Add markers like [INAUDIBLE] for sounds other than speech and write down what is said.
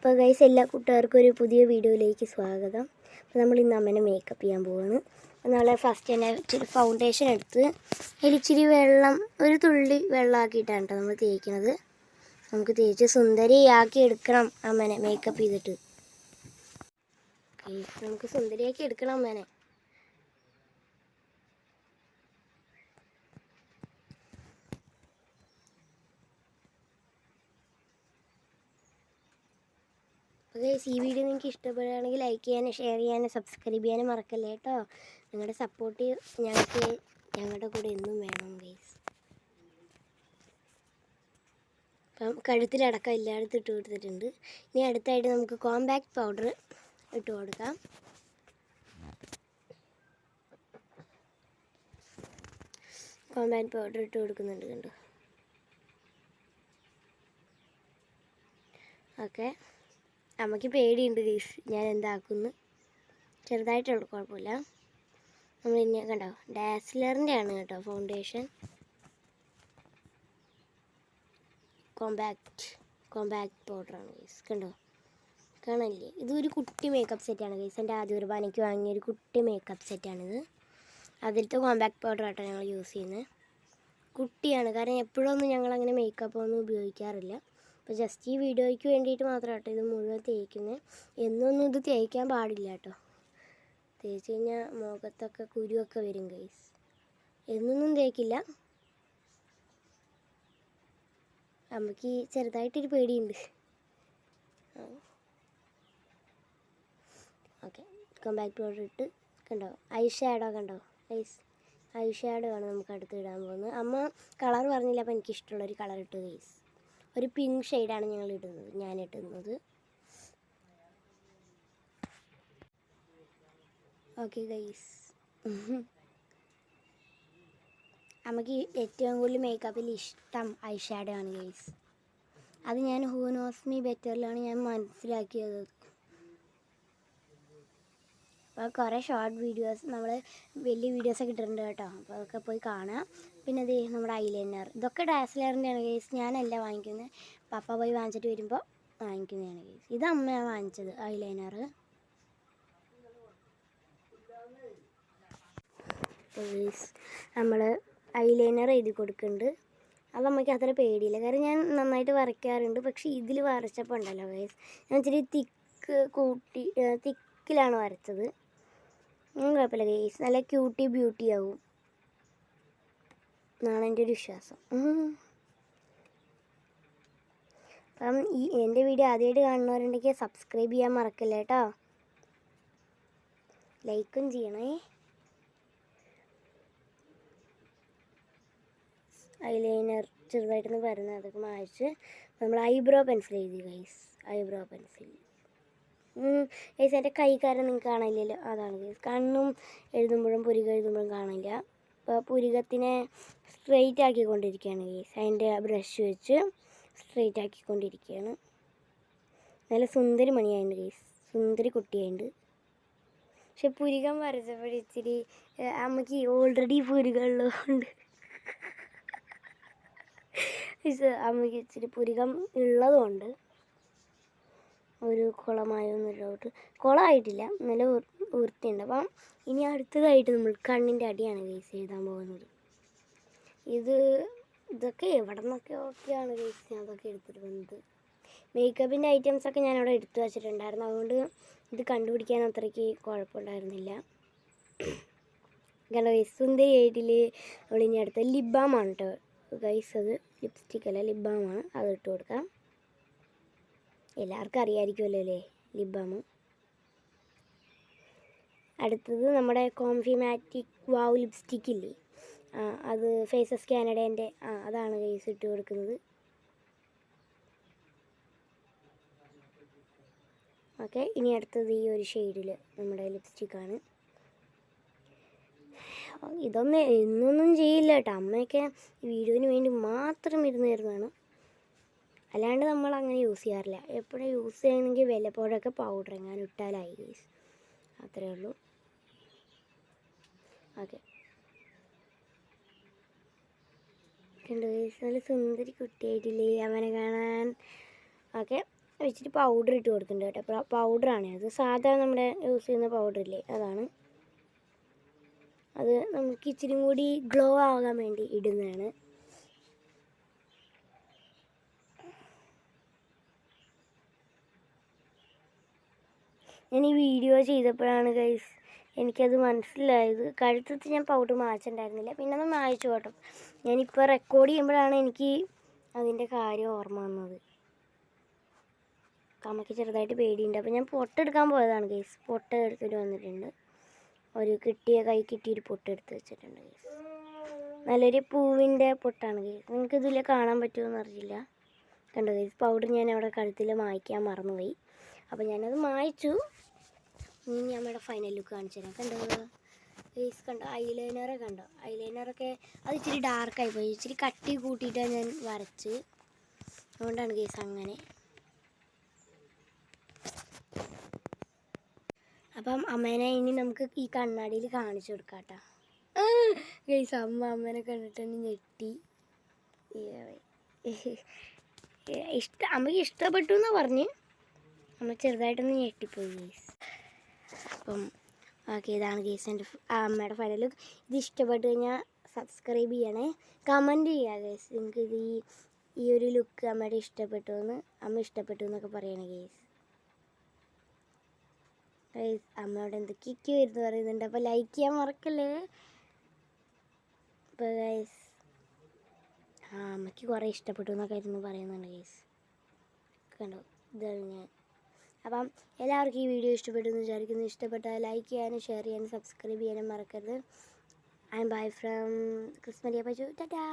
അപ്പോൾ ഗൈസ് എല്ലാ കൂട്ടുകാർക്കും ഒരു പുതിയ വീഡിയോയിലേക്ക് സ്വാഗതം. അപ്പോൾ നമ്മൾ ഇന്ന് അമ്മേനെ മേക്കപ്പ് ചെയ്യാൻ പോവാണ്. നമ്മൾ ഫസ്റ്റ് തന്നെ ഇച്ചിരി ഫൗണ്ടേഷൻ എടുത്ത് അതിൽ ഇച്ചിരി വെള്ളം ഒരു തുള്ളി വെള്ളമാക്കിയിട്ടാണ് കേട്ടോ നമ്മൾ തേക്കുന്നത്. നമുക്ക് തേച്ച് സുന്ദരിയാക്കി എടുക്കണം അമ്മേനെ മേക്കപ്പ് ചെയ്തിട്ട്. നമുക്ക് സുന്ദരിയാക്കി എടുക്കണം അമ്മേനെ. അപ്പോൾ ഈ വീഡിയോ നിങ്ങൾക്ക് ഇഷ്ടപ്പെടുകയാണെങ്കിൽ ലൈക്ക് ചെയ്യാനും ഷെയർ ചെയ്യാനും സബ്സ്ക്രൈബ് ചെയ്യാനും മറക്കല്ലേ കേട്ടോ? നിങ്ങളുടെ സപ്പോർട്ട് ഞങ്ങൾക്ക് ഞങ്ങളുടെ കൂടെ എന്നും വേണം ഗൈസ് അപ്പം കഴുത്തിലടക്കം എല്ലായിടത്തും ഇട്ട് കൊടുത്തിട്ടുണ്ട്. ഇനി അടുത്തായിട്ട് നമുക്ക് കോമ്പാക്ട് പൗഡർ ഇട്ട് കൊടുക്കാം. കോമ്പാക്ട് പൗഡർ ഇട്ട് കൊടുക്കുന്നുണ്ട് കണ്ടു? ഓക്കെ. അമ്മയ്ക്ക് പേടിയുണ്ട് ഗീസ് ഞാൻ എന്താക്കുന്നു? ചെറുതായിട്ടുള്ളൂ കുഴപ്പമില്ല. നമ്മൾ ഇനി കണ്ടോ? ഡാസ്ലറിന്റെ ആണ് കേട്ടോ ഫൗണ്ടേഷൻ കോമ്പാക്റ്റ് കോമ്പാക്റ്റ് പൗഡറാണ് ഗീസ് കണ്ടോ? കാണാനില്ലേ? ഇതൊരു കുട്ടി മേക്കപ്പ് സെറ്റാണ് ഗൈസ് എന്റെ ആദ്യ പനിക്ക് വാങ്ങിയ ഒരു കുട്ടി മേക്കപ്പ് സെറ്റാണിത് അതിലത്തെ കോമ്പാക്ട് പൗഡർ ആട്ടോ ഞങ്ങൾ യൂസ് ചെയ്യുന്നത് കുട്ടിയാണ്. കാരണം എപ്പോഴൊന്നും ഞങ്ങളങ്ങനെ മേക്കപ്പ് ഒന്നും ഉപയോഗിക്കാറില്ല. അപ്പോൾ ജസ്റ്റ് ഈ വീഡിയോയ്ക്ക് വേണ്ടിയിട്ട് മാത്രം കേട്ടോ ഇത് മുഴുവൻ തേക്കുന്നത് എന്നൊന്നും ഇത് തേക്കാൻ പാടില്ല കേട്ടോ. തേച്ച് കഴിഞ്ഞാൽ മുഖത്തൊക്കെ കുരുവൊക്കെ വരും ഗൈസ് എന്നൊന്നും തേക്കില്ല. അമ്മയ്ക്ക് ചെറുതായിട്ടൊരു പേടിയുണ്ട്. ഓക്കെ കോമ്പാക്ട് പൗഡർ ഇട്ട് കണ്ടോ? ഐ ഷാഡോ കണ്ടോ? ഐസ് ഐ ഷാഡോ ആണ് നമുക്ക് അടുത്ത് ഇടാൻ പോകുന്നത്. അമ്മ കളർ പറഞ്ഞില്ല അപ്പോൾ എനിക്കിഷ്ടമുള്ളൊരു കളർ ഇട്ട് ഗൈസ് ഒരു പിങ്ക് ഷെയ്ഡാണ് ഞങ്ങൾ ഇടുന്നത് ഞാൻ ഇടുന്നത്. ഓക്കെ ഗൈസ് [LAUGHS] നമുക്ക് ഏറ്റവും കൂടുതൽ മേക്കപ്പിൽ ഇഷ്ടം ഐ ആണ് ഗൈസ് അത് ഞാൻ ഹൂ നോസ് ബെറ്ററിലാണ് ഞാൻ മനസ്സിലാക്കിയത്. അപ്പോൾ കുറേ ഷോർട്ട് വീഡിയോസ് നമ്മൾ വലിയ വീഡിയോസൊക്കെ ഇട്ടിട്ടുണ്ട് കേട്ടോ. അപ്പോൾ അതൊക്കെ പോയി കാണാം പിന്നെ ഇത് നമ്മുടെ ഐലൈനർ ഇതൊക്കെ ഡാസ്ലറിന്റെയാണ് കേസ് ഞാനല്ല വാങ്ങിക്കുന്നത്. പപ്പ പോയി വാങ്ങിച്ചിട്ട് വരുമ്പോൾ വാങ്ങിക്കുന്നതാണ് കേസ് ഇത് അമ്മയാണ് വാങ്ങിച്ചത് ഐലൈനർ കേസ് നമ്മൾ ഐലൈനർ എഴുതി കൊടുക്കുന്നുണ്ട്. അത് അമ്മയ്ക്ക് അത്ര പേടിയില്ല. കാരണം ഞാൻ നന്നായിട്ട് വരയ്ക്കാറുണ്ട്. പക്ഷേ ഇതിൽ വരച്ചപ്പോൾ ഉണ്ടല്ലോ കേസ് ഞാൻ ഇച്ചിരി തിക്ക് കൂട്ടി തിക്കിലാണ് വരച്ചത്. ഒന്നും കുഴപ്പമില്ല ഗേസ് നല്ല ക്യൂട്ടി ബ്യൂട്ടി ആവും. എന്നാണ് എന്റെ ഒരു വിശ്വാസം. [LAUGHS] അപ്പം ഈ എന്റെ വീഡിയോ ആദ്യമായിട്ട് കാണുന്നവരുണ്ടെങ്കിൽ സബ്സ്ക്രൈബ് ചെയ്യാൻ മറക്കില്ല കേട്ടോ? ലൈക്കും ചെയ്യണേ. ഐലൈനർ ചെറുതായിട്ടൊന്ന് വരുന്നത് അതൊക്കെ മായ്ച്ച് നമ്മൾ ഐബ്രോ പെൻസിൽ എഴുതി ഗൈസ് ഐബ്രോ പെൻസിൽ ഗൈസ് എന്റെ കൈക്കാരൻ നിങ്ങൾക്ക് കാണില്ലല്ലോ അതാണ് കണ്ണും എഴുതുമ്പോഴും പുരിക എഴുതുമ്പോഴും കാണില്ല അപ്പോൾ പുരികത്തിനെ സ്ട്രെയിറ്റ് ആക്കിക്കൊണ്ടിരിക്കുകയാണ് ഗൈസ് അതിന്റെ ബ്രഷ് വെച്ച് സ്ട്രെയിറ്റ് ആക്കിക്കൊണ്ടിരിക്കുകയാണ്. നല്ല സുന്ദരി മണിയായിട്ടുണ്ട് ഗൈസ് സുന്ദരി കുട്ടിയായിട്ടുണ്ട് പക്ഷെ പുരികം വരച്ചപ്പോൾ ഇച്ചിരി അമ്മയ്ക്ക് ഓൾറെഡി പുരികം ഉള്ളതുകൊണ്ട്. [LAUGHS] ഇത് അമ്മയ്ക്ക് ഇച്ചിരി പുരികം ഉള്ളതുകൊണ്ട് ഒരു കുളമായൊന്നുമില്ലോട്ട് കുളമായിട്ടില്ല. നല്ല വൃത്തിയുണ്ട്. അപ്പം ഇനി അടുത്തതായിട്ട് നമ്മൾ കണ്ണിന്റെ അടിയാണ് കേസ് എഴുതാൻ പോകുന്നത്. ഇത് ഇതൊക്കെ എവിടെ നിന്നൊക്കെ ഒക്കെയാണ് കേസ് ഞാൻ അതൊക്കെ എടുത്തിട്ട് വന്നത്. മേക്കപ്പിന്റെ ഐറ്റംസൊക്കെ ഞാൻ അവിടെ എടുത്തു വച്ചിട്ടുണ്ടായിരുന്നു. അതുകൊണ്ട് ഇത് കണ്ടുപിടിക്കാൻ അത്രയ്ക്ക് കുഴപ്പമുണ്ടായിരുന്നില്ല. കാരണം ഗൈസ് സുന്ദരി ആയിട്ടിൽ അവളിനി അടുത്ത ലിബാമാണ് കേട്ടോ ഗൈസ് അത് ലിപ്സ്റ്റിക് അല്ല ലിബാമാണ്. അത് ഇട്ട് കൊടുക്കാം. എല്ലാവർക്കും അറിയാമായിരിക്കുമല്ലോ അല്ലേ ലിബാം അടുത്തത് നമ്മുടെ കോംഫിമാറ്റിക് വാവ് ലിപ്സ്റ്റിക് ഇല്ലേ ആ അത് ഫേസസ് കാനഡേന്റെ ആ അതാണ് കേസ് ഇട്ട് കൊടുക്കുന്നത്. ഓക്കെ ഇനി അടുത്തത് ഈ ഒരു ഷെയ്ഡിൽ നമ്മുടെ ലിപ്സ്റ്റിക്കാണ്. ഇതൊന്നും ഇന്നൊന്നും ചെയ്യില്ല കേട്ടോ. അമ്മയൊക്കെ വീഡിയോന് വേണ്ടി മാത്രം ഇരുന്ന് തരുന്നതാണ് അല്ലാണ്ട് നമ്മൾ അങ്ങനെ യൂസ് ചെയ്യാറില്ല. എപ്പോഴും യൂസ് ചെയ്യണമെങ്കിൽ വല്ലപ്പോഴൊക്കെ പൗഡർ എങ്ങാനും ഇട്ടാലായി ഗൈസ് അത്രേ ഉള്ളൂ. ഓക്കെ കണ്ടു ഗൈസ് നല്ല സുന്ദരി കുട്ടിയായിട്ടില്ലേ? അവനെ കാണാൻ. ഓക്കെ വെച്ചിട്ട് പൗഡർ ഇട്ട് കൊടുക്കുന്നുണ്ട് കേട്ടോ. പൗഡറാണ് അത് സാധാരണ നമ്മുടെ യൂസ് ചെയ്യുന്ന പൗഡർ പൗഡറില്ലേ അതാണ്. അത് നമുക്ക് ഇച്ചിരി കൂടി ഗ്ലോ ആകാൻ വേണ്ടി ഇടുന്നതാണ്. ഞാൻ ഈ വീഡിയോ ചെയ്തപ്പോഴാണ് ഗൈസ് എനിക്കത് മനസ്സിലായത്. കഴുത്തത്ത് ഞാൻ പൗഡർ മായച്ചിട്ടുണ്ടായിരുന്നില്ല പിന്നെ ഒന്ന് മായച്ചു കേട്ടോ. ഞാനിപ്പോൾ റെക്കോർഡ് ചെയ്യുമ്പോഴാണ് എനിക്ക് അതിന്റെ കാര്യം ഓർമ്മ വന്നത്. കമ്മക്ക് ചെറുതായിട്ട് പേടിയുണ്ട്. അപ്പോൾ ഞാൻ പൊട്ടെടുക്കാൻ പോയതാണ് ഗൈസ് പൊട്ട എടുത്തിട്ട് വന്നിട്ടുണ്ട്. ഒരു കിട്ടിയ കൈ കിട്ടിയൊരു പൊട്ടെടുത്ത് വെച്ചിട്ടുണ്ട് ഗൈസ് നല്ലൊരു പൂവിന്റെ പൊട്ടാണ് ഗൈസ് നിങ്ങൾക്ക് ഇതിൽ കാണാൻ പറ്റുമെന്ന് അറിയില്ല. കണ്ടോ ഗൈസ് പൗഡർ ഞാൻ അവിടെ കഴുത്തിൽ മായ്ക്കാൻ മറന്നുപോയി. അപ്പോൾ ഞാനത് മായ്ച്ചു. ഇനി ഞാൻ നമ്മുടെ ഫൈനൽ ലുക്ക് കാണിച്ചു തരാം. കണ്ടോ? ഫേസ് കണ്ടോ? ഐലൈനറെ കണ്ടോ? ഐലൈനറൊക്കെ അത് ഇച്ചിരി ഡാർക്കായി പോയി. ഇച്ചിരി കട്ടി കൂട്ടിയിട്ടാണ് ഞാൻ വരച്ച്. അതുകൊണ്ടാണ് കേസ് അങ്ങനെ. അപ്പം അമ്മേനെ ഇനി നമുക്ക് ഈ കണ്ണാടിയിൽ കാണിച്ചു കൊടുക്കാം ഗൈസ് അമ്മ അമ്മേനെ കണ്ടിട്ട് ഞെട്ടി. ഇഷ്ട അമ്മയ്ക്ക് ഇഷ്ടപ്പെട്ടു എന്നാ പറഞ്ഞ്. അമ്മ ചെറുതായിട്ടൊന്ന് ഞെട്ടിപ്പോയി ഗേസ് അപ്പം ഓക്കെ ഇതാണ് ഗേസ് എന്റെ അമ്മയുടെ ഫൈനൽ ലുക്ക് ഇത് ഇഷ്ടപ്പെട്ട് കഴിഞ്ഞാൽ സബ്സ്ക്രൈബ് ചെയ്യണേ. കമന്റ് ചെയ്യുക ഗേസ് നിങ്ങൾക്ക് ഇത് ഈ ഈ ഒരു ലുക്ക് അമ്മയുടെ ഇഷ്ടപ്പെട്ടു എന്ന് അമ്മ ഇഷ്ടപ്പെട്ടു എന്നൊക്കെ പറയണേ ഗേസ് ഗേസ് അമ്മയോട് എന്തൊക്കെയൊക്കെ വരുന്നു പറയുന്നുണ്ട്. അപ്പോൾ ലൈക്ക് ചെയ്യാൻ മറക്കല്ലേ? അപ്പോൾ ഗൈസ് ആ അമ്മയ്ക്ക് കുറേ ഇഷ്ടപ്പെട്ടു എന്നൊക്കെ ആയിരുന്നു പറയുന്നുണ്ട് ഗൈസ് കണ്ടോ? ഇതാണ് ഞാൻ. അപ്പം എല്ലാവർക്കും ഈ വീഡിയോ ഇഷ്ടപ്പെട്ടു എന്ന് വിചാരിക്കുന്നു. ഇഷ്ടപ്പെട്ടാൽ ലൈക്ക് ചെയ്യാനും ഷെയർ ചെയ്യാനും സബ്സ്ക്രൈബ് ചെയ്യാനും മറക്കരുത്. ഐ എം ബൈ ഫ്രം ക്രിസ്മലിയ പജു ടാറ്റാ